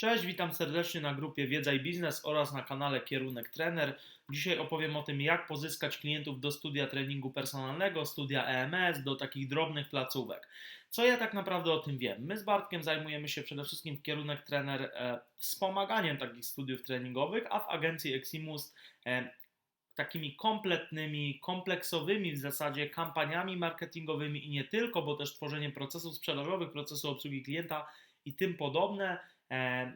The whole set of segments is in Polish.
Cześć, witam serdecznie na grupie Wiedza i Biznes oraz na kanale Kierunek Trener. Dzisiaj opowiem o tym, jak pozyskać klientów do studia treningu personalnego, studia EMS, do takich drobnych placówek. Co ja tak naprawdę o tym wiem? My z Bartkiem zajmujemy się przede wszystkim w Kierunek Trener e, wspomaganiem takich studiów treningowych, a w agencji Eximus e, takimi kompletnymi, kompleksowymi w zasadzie kampaniami marketingowymi i nie tylko, bo też tworzeniem procesów sprzedażowych, procesu obsługi klienta i tym podobne. E,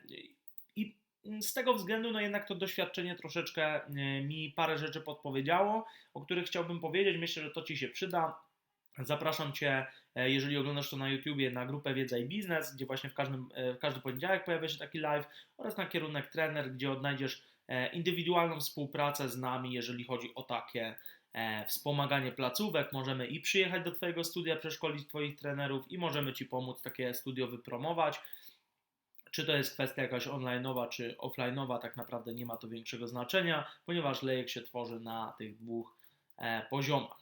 I z tego względu, no jednak to doświadczenie troszeczkę e, mi parę rzeczy podpowiedziało, o których chciałbym powiedzieć. Myślę, że to Ci się przyda. Zapraszam Cię, e, jeżeli oglądasz to na YouTubie, na grupę Wiedza i Biznes, gdzie właśnie w, każdym, w każdy poniedziałek pojawia się taki live, oraz na kierunek trener, gdzie odnajdziesz indywidualną współpracę z nami, jeżeli chodzi o takie wspomaganie placówek. Możemy i przyjechać do Twojego studia, przeszkolić Twoich trenerów i możemy Ci pomóc takie studio wypromować. Czy to jest kwestia jakaś online'owa czy offline'owa, tak naprawdę nie ma to większego znaczenia, ponieważ lejek się tworzy na tych dwóch e, poziomach.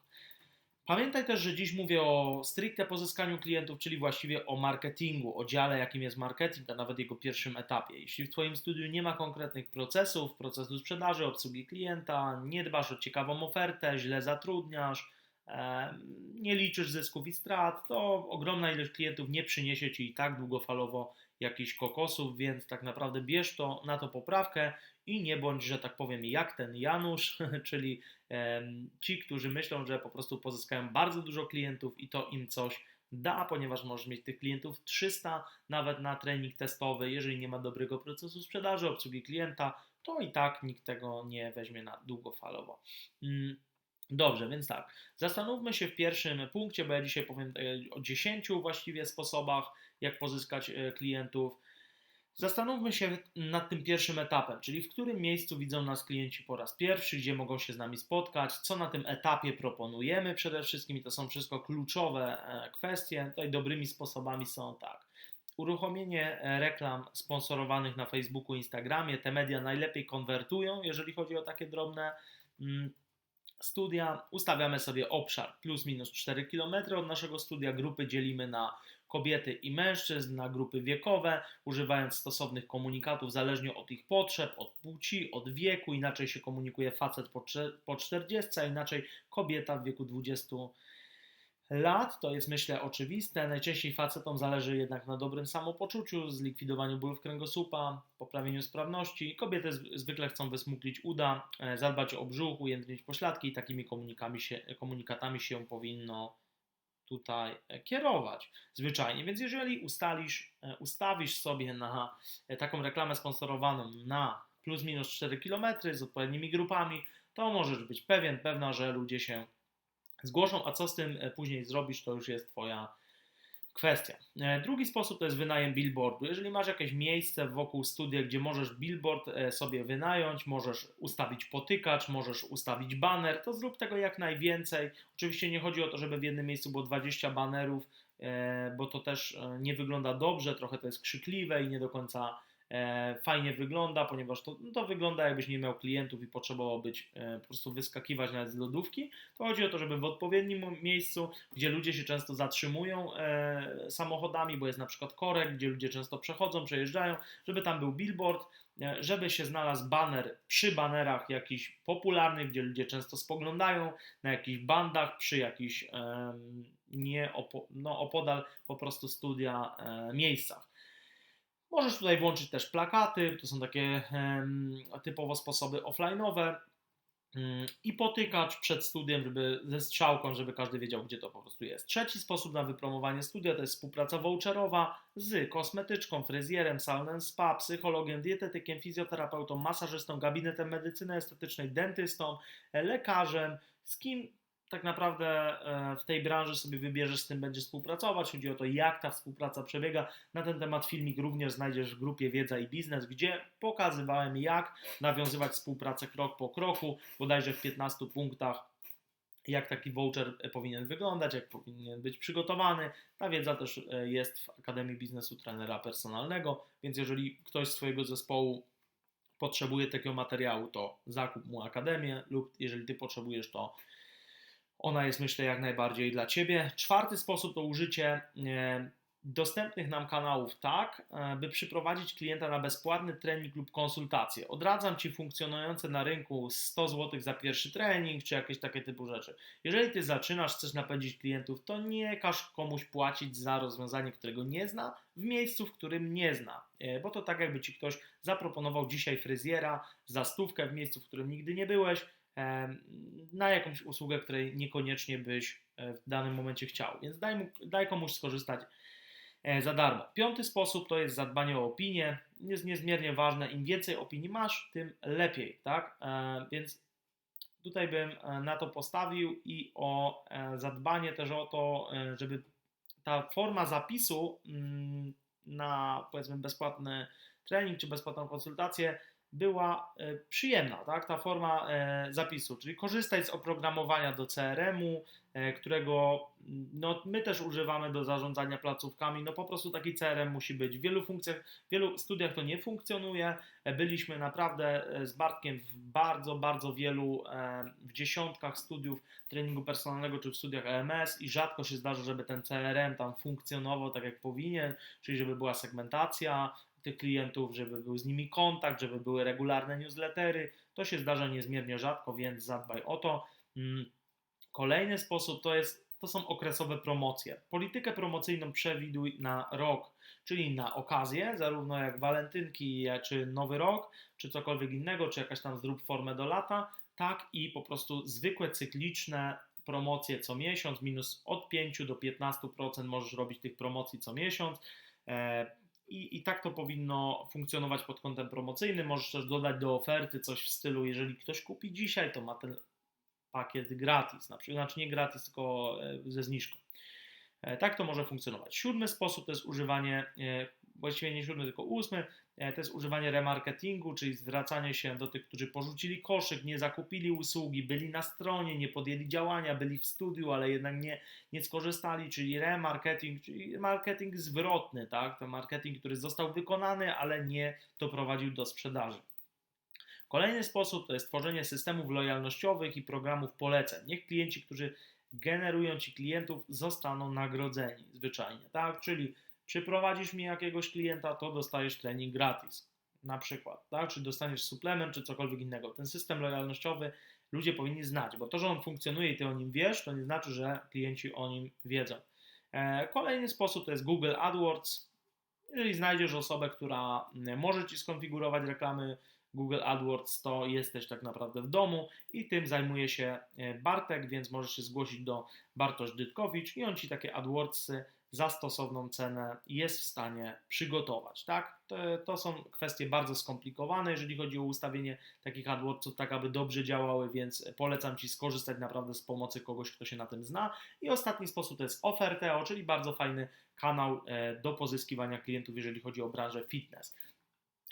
Pamiętaj też, że dziś mówię o stricte pozyskaniu klientów, czyli właściwie o marketingu, o dziale, jakim jest marketing, a nawet jego pierwszym etapie. Jeśli w Twoim studiu nie ma konkretnych procesów, procesu sprzedaży, obsługi klienta, nie dbasz o ciekawą ofertę, źle zatrudniasz, e, nie liczysz zysków i strat, to ogromna ilość klientów nie przyniesie Ci i tak długofalowo jakichś kokosów, więc tak naprawdę bierz to na to poprawkę i nie bądź, że tak powiem, jak ten Janusz, czyli ci, którzy myślą, że po prostu pozyskają bardzo dużo klientów i to im coś da, ponieważ możesz mieć tych klientów 300 nawet na trening testowy. Jeżeli nie ma dobrego procesu sprzedaży, obsługi klienta, to i tak nikt tego nie weźmie na długofalowo. Mm, dobrze, więc tak, zastanówmy się w pierwszym punkcie, bo ja dzisiaj powiem e, o 10 właściwie sposobach, jak pozyskać e, klientów. Zastanówmy się nad tym pierwszym etapem, czyli w którym miejscu widzą nas klienci po raz pierwszy, gdzie mogą się z nami spotkać, co na tym etapie proponujemy przede wszystkim i to są wszystko kluczowe e, kwestie. Tutaj dobrymi sposobami są tak. Uruchomienie e, reklam sponsorowanych na Facebooku, Instagramie. Te media najlepiej konwertują, jeżeli chodzi o takie drobne mm, studia. Ustawiamy sobie obszar plus minus 4 km od naszego studia. Grupy dzielimy na kobiety i mężczyzn na grupy wiekowe, używając stosownych komunikatów zależnie od ich potrzeb, od płci, od wieku. Inaczej się komunikuje facet po 40, a inaczej kobieta w wieku 20 lat. To jest myślę oczywiste. Najczęściej facetom zależy jednak na dobrym samopoczuciu, zlikwidowaniu bólów kręgosłupa, poprawieniu sprawności. Kobiety zwykle chcą wysmuklić uda, e, zadbać o brzuch, ujędrnić pośladki i takimi się, komunikatami się powinno tutaj e, kierować zwyczajnie. Więc jeżeli ustalisz, e, ustawisz sobie na taką reklamę sponsorowaną na plus minus 4 km z odpowiednimi grupami, to możesz być pewien, pewna, że ludzie się zgłoszą, a co z tym później zrobisz, to już jest Twoja kwestia. E, drugi sposób to jest wynajem billboardu. Jeżeli masz jakieś miejsce wokół studia, gdzie możesz billboard e, sobie wynająć, możesz ustawić potykacz, możesz ustawić banner, to zrób tego jak najwięcej. Oczywiście nie chodzi o to, żeby w jednym miejscu było 20 banerów, e, bo to też nie wygląda dobrze, trochę to jest krzykliwe i nie do końca E, fajnie wygląda, ponieważ to, no to wygląda jakbyś nie miał klientów i potrzebował być e, po prostu wyskakiwać nawet z lodówki. To chodzi o to, żeby w odpowiednim miejscu, gdzie ludzie się często zatrzymują e, samochodami, bo jest na przykład korek, gdzie ludzie często przechodzą, przejeżdżają, żeby tam był billboard, żeby się znalazł banner przy banerach jakichś popularnych, gdzie ludzie często spoglądają, na jakichś bandach, przy jakichś nie opo, no, opodal po prostu studia miejscach. Możesz tutaj włączyć też plakaty, to są takie typowo sposoby offline'owe mm, i potykać przed studiem, żeby ze strzałką, żeby każdy wiedział, gdzie to po prostu jest. Trzeci sposób na wypromowanie studia to jest współpraca voucherowa z kosmetyczką, fryzjerem, salonem spa, psychologiem, dietetykiem, fizjoterapeutą, masażystą, gabinetem medycyny estetycznej, dentystą, lekarzem, z kim tak naprawdę e, w tej branży sobie wybierzesz, z tym będziesz współpracować. Chodzi o to, jak ta współpraca przebiega. Na ten temat filmik również znajdziesz w grupie Wiedza i Biznes, gdzie pokazywałem, jak nawiązywać współpracę krok po kroku, bodajże w 15 punktach jak taki voucher powinien wyglądać, jak powinien być przygotowany. Ta wiedza też e, jest w Akademii Biznesu Trenera Personalnego, więc jeżeli ktoś z Twojego zespołu potrzebuje takiego materiału, to zakup mu Akademię lub jeżeli Ty potrzebujesz, to ona jest, myślę, jak najbardziej dla Ciebie. Czwarty sposób to użycie dostępnych nam kanałów tak, e, by przyprowadzić klienta na bezpłatny trening lub konsultację. Odradzam Ci funkcjonujące na rynku 100 zł za pierwszy trening, czy jakieś takie typu rzeczy. Jeżeli Ty zaczynasz, chcesz napędzić klientów, to nie każ komuś płacić za rozwiązanie, którego nie zna, w miejscu, w którym nie zna. E, Bo to tak jakby Ci ktoś zaproponował dzisiaj fryzjera za stówkę w miejscu, w którym nigdy nie byłeś, e, na jakąś usługę, której niekoniecznie byś e, w danym momencie chciał. Więc daj, mu, daj komuś skorzystać e, za darmo. Piąty sposób to jest zadbanie o opinię. Jest niezmiernie ważne. Im więcej opinii masz, tym lepiej, tak? E, Więc tutaj bym na to postawił i o zadbanie też o to, żeby ta forma zapisu mm, na powiedzmy bezpłatny trening czy bezpłatną konsultację była e, przyjemna, tak? Ta forma e, zapisu, czyli korzystać z oprogramowania do CRM-u, e, którego no, my też używamy do zarządzania placówkami. No po prostu taki CRM musi być. W wielu funkcjach, w wielu studiach to nie funkcjonuje. Byliśmy naprawdę z Bartkiem w bardzo, bardzo wielu, w dziesiątkach studiów treningu personalnego czy w studiach EMS i rzadko się zdarza, żeby ten CRM tam funkcjonował tak jak powinien, czyli żeby była segmentacja tych klientów, żeby był z nimi kontakt, żeby były regularne newslettery. To się zdarza niezmiernie rzadko, więc zadbaj o to. Mm, Kolejny sposób to jest to są okresowe promocje. Politykę promocyjną przewiduj na rok, czyli na okazję, zarówno jak walentynki, czy nowy rok, czy cokolwiek innego, czy jakaś tam zrób formę do lata, tak i po prostu zwykłe cykliczne promocje co miesiąc, minus od 5 do 15% możesz robić tych promocji co miesiąc. E, I, I tak to powinno funkcjonować pod kątem promocyjnym. Możesz też dodać do oferty coś w stylu, jeżeli ktoś kupi dzisiaj, to ma ten pakiet gratis, na przykład, znaczy nie gratis, tylko e, ze zniżką. E, Tak to może funkcjonować. Siódmy sposób to jest używanie, e, właściwie nie siódmy, tylko ósmy, e, to jest używanie remarketingu, czyli zwracanie się do tych, którzy porzucili koszyk, nie zakupili usługi, byli na stronie, nie podjęli działania, byli w studiu, ale jednak nie, nie skorzystali, czyli remarketing, czyli marketing zwrotny, tak? To marketing, który został wykonany, ale nie doprowadził do sprzedaży. Kolejny sposób to jest tworzenie systemów lojalnościowych i programów poleceń. Niech klienci, którzy generują ci klientów, zostaną nagrodzeni zwyczajnie, tak? Czyli przyprowadzisz mi jakiegoś klienta, to dostajesz trening gratis, na przykład, tak? Czy dostaniesz suplement, czy cokolwiek innego. Ten system lojalnościowy ludzie powinni znać, bo to, że on funkcjonuje i ty o nim wiesz, to nie znaczy, że klienci o nim wiedzą. E, Kolejny sposób to jest Google AdWords. Jeżeli znajdziesz osobę, która mm, może ci skonfigurować reklamy Google AdWords, to jesteś tak naprawdę w domu i tym zajmuje się e, Bartek, więc możesz się zgłosić do Bartosz Dytkowicz i on ci takie AdWordsy za stosowną cenę jest w stanie przygotować. Tak? To, są kwestie bardzo skomplikowane, jeżeli chodzi o ustawienie takich AdWordsów, tak aby dobrze działały, więc polecam Ci skorzystać naprawdę z pomocy kogoś, kto się na tym zna. I ostatni sposób to jest Oferteo, czyli bardzo fajny kanał e, do pozyskiwania klientów, jeżeli chodzi o branżę fitness.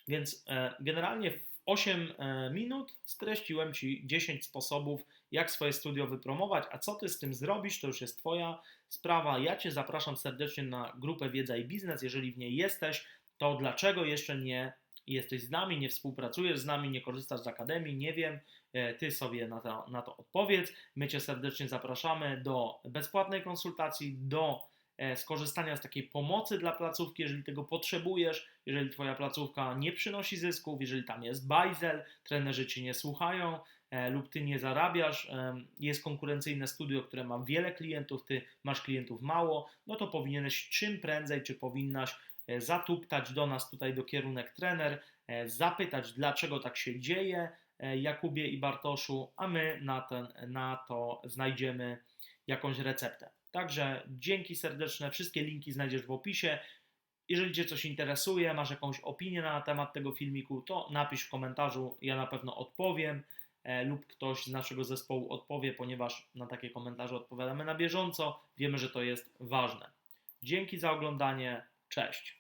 Więc e, generalnie 8 e, minut streściłem Ci 10 sposobów, jak swoje studio wypromować, a co Ty z tym zrobisz, to już jest Twoja sprawa. Ja Cię zapraszam serdecznie na grupę Wiedza i Biznes. Jeżeli w niej jesteś, to dlaczego jeszcze nie jesteś z nami, nie współpracujesz z nami, nie korzystasz z Akademii, nie wiem, E, Ty sobie na to, na to odpowiedz. My Cię serdecznie zapraszamy do bezpłatnej konsultacji, do skorzystania z takiej pomocy dla placówki, jeżeli tego potrzebujesz, jeżeli Twoja placówka nie przynosi zysków, jeżeli tam jest bajzel, trenerzy Cię nie słuchają e, lub Ty nie zarabiasz, e, jest konkurencyjne studio, które ma wiele klientów, Ty masz klientów mało, no to powinieneś czym prędzej, czy powinnaś e, zatuptać do nas tutaj do kierunek trener, e, zapytać dlaczego tak się dzieje, e, Jakubie i Bartoszu, a my na, ten, na to znajdziemy jakąś receptę. Także dzięki serdeczne, wszystkie linki znajdziesz w opisie. Jeżeli Cię coś interesuje, masz jakąś opinię na temat tego filmiku, to napisz w komentarzu, ja na pewno odpowiem e, lub ktoś z naszego zespołu odpowie, ponieważ na takie komentarze odpowiadamy na bieżąco. Wiemy, że to jest ważne. Dzięki za oglądanie. Cześć.